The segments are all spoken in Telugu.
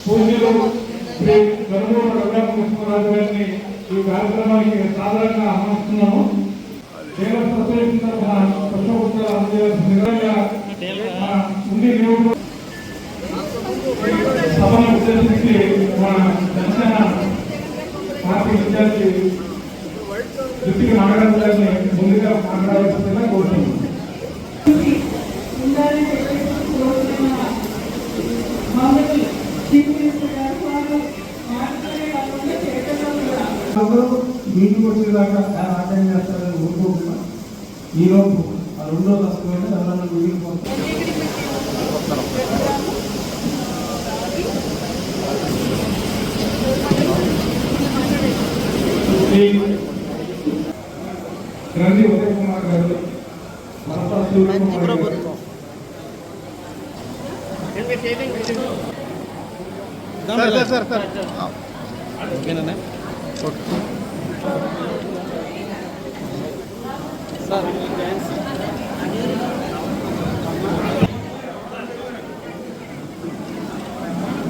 పూజలు శ్రీ గరుడూరు రఘురామకృష్ణరాజు గారిని ఈ కార్యక్రమానికి సాధారణంగా ఆహ్వానిస్తున్నాము. కేరళ అసోసియేషన్ తరఫున అందజేయాల్సిందిగా ఉండి సభను ఉద్దేశించి మన జనసేన పార్టీ ఇన్ఛార్జి దృష్టికి నాగరాజు గారిని ముందుగా మాట్లాడాల్సిందిగా మీటింగ్ వచ్చేదాకా అటెండ్ చేస్తారని ఊరుకుంటున్నా ఈలోపు ఆ రెండో దశలో ఎవరైనా మిగిలిపోతారు రండి ఉదయ్ కుమార్ గారు మమతా సూర్యకుమార్ గారు ఓకేనా సార్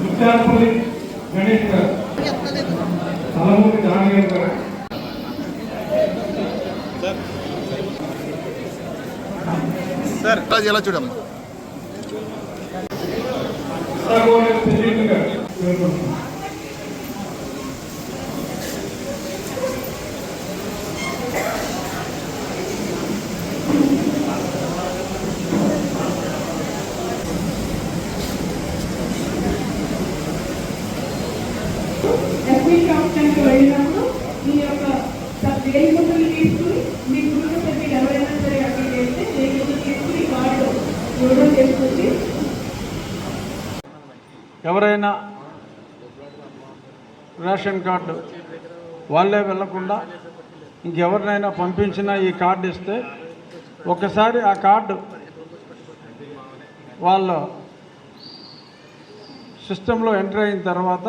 ముత్యాలపల్లి గణేష్ గారు తలమూరి జానయ్య గారు సార్ రాజు ఎలా చూడమ్మా సగోడె సుజీత్ గారు పేర్కొంటున్నాను. వెళ్ళినప్పుడు మీ యొక్క ముద్రలు తీసుకుని మీ కుటుంబ సభ్యులు ఎవరైనా సరే అక్కడికి వెళ్తే ముద్రలు తీసుకుని కార్డు చేసుకొచ్చి ఎవరైనా రేషన్ కార్డు. వాళ్ళే వెళ్ళకుండా ఇంకెవరినైనా పంపించినా ఈ కార్డు ఇస్తే ఒకసారి ఆ కార్డు వాళ్ళ సిస్టంలో ఎంటర్ అయిన తర్వాత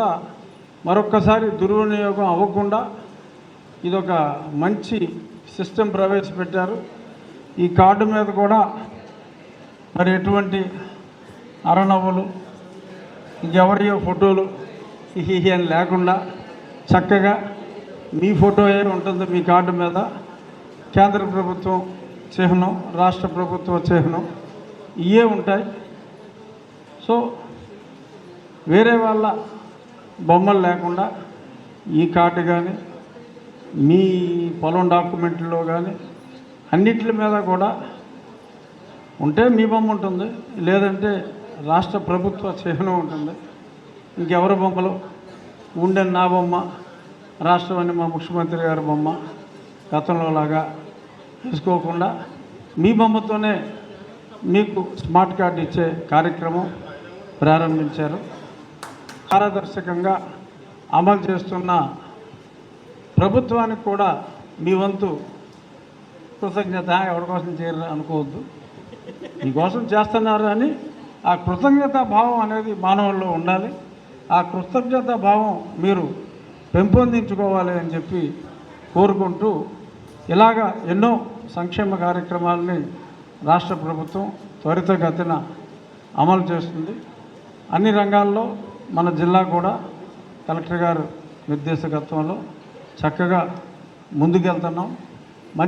మరొక్కసారి దుర్వినియోగం అవ్వకుండా ఇదొక మంచి సిస్టమ్ ప్రవేశపెట్టారు. ఈ కార్డు మీద కూడా మరి ఎటువంటి అరనవ్వులు ఇంకెవరియో ఫోటోలు హిహి అని లేకుండా చక్కగా మీ ఫోటో ఏ ఉంటుంది మీ కార్డు మీద కేంద్ర ప్రభుత్వం చిహ్నం రాష్ట్ర ప్రభుత్వ చిహ్నం ఇవే ఉంటాయి. సో వేరే వాళ్ళ బొమ్మలు లేకుండా ఈ కార్డు కానీ మీ పొలం డాక్యుమెంట్లో కానీ అన్నిటి మీద కూడా ఉంటే మీ బొమ్మ ఉంటుంది. లేదంటే రాష్ట్ర ప్రభుత్వ చిహ్నం ఉంటుంది. ఇంకెవరి బొమ్మలు? ఉండే నా బొమ్మ రాష్ట్రం అని మా ముఖ్యమంత్రి గారి బొమ్మ గతంలో లాగా తీసుకోకుండా మీ బొమ్మతోనే మీకు స్మార్ట్ కార్డు ఇచ్చే కార్యక్రమం ప్రారంభించారు. పారదర్శకంగా అమలు చేస్తున్న ప్రభుత్వానికి కూడా మీ వంతు కృతజ్ఞత ఎవరికోసం చేయరు అనుకోవద్దు. మీకోసం చేస్తున్నారు అని ఆ కృతజ్ఞతా భావం అనేది మానవుల్లో ఉండాలి. ఆ కృతజ్ఞత భావం మీరు పెంపొందించుకోవాలి అని చెప్పి కోరుకుంటూ ఇలాగ ఎన్నో సంక్షేమ కార్యక్రమాలని రాష్ట్ర ప్రభుత్వం త్వరితగతిన అమలు చేస్తుంది. అన్ని రంగాల్లో మన జిల్లా కూడా కలెక్టర్ గారు నిర్దేశకత్వంలో చక్కగా ముందుకెళ్తున్నాం.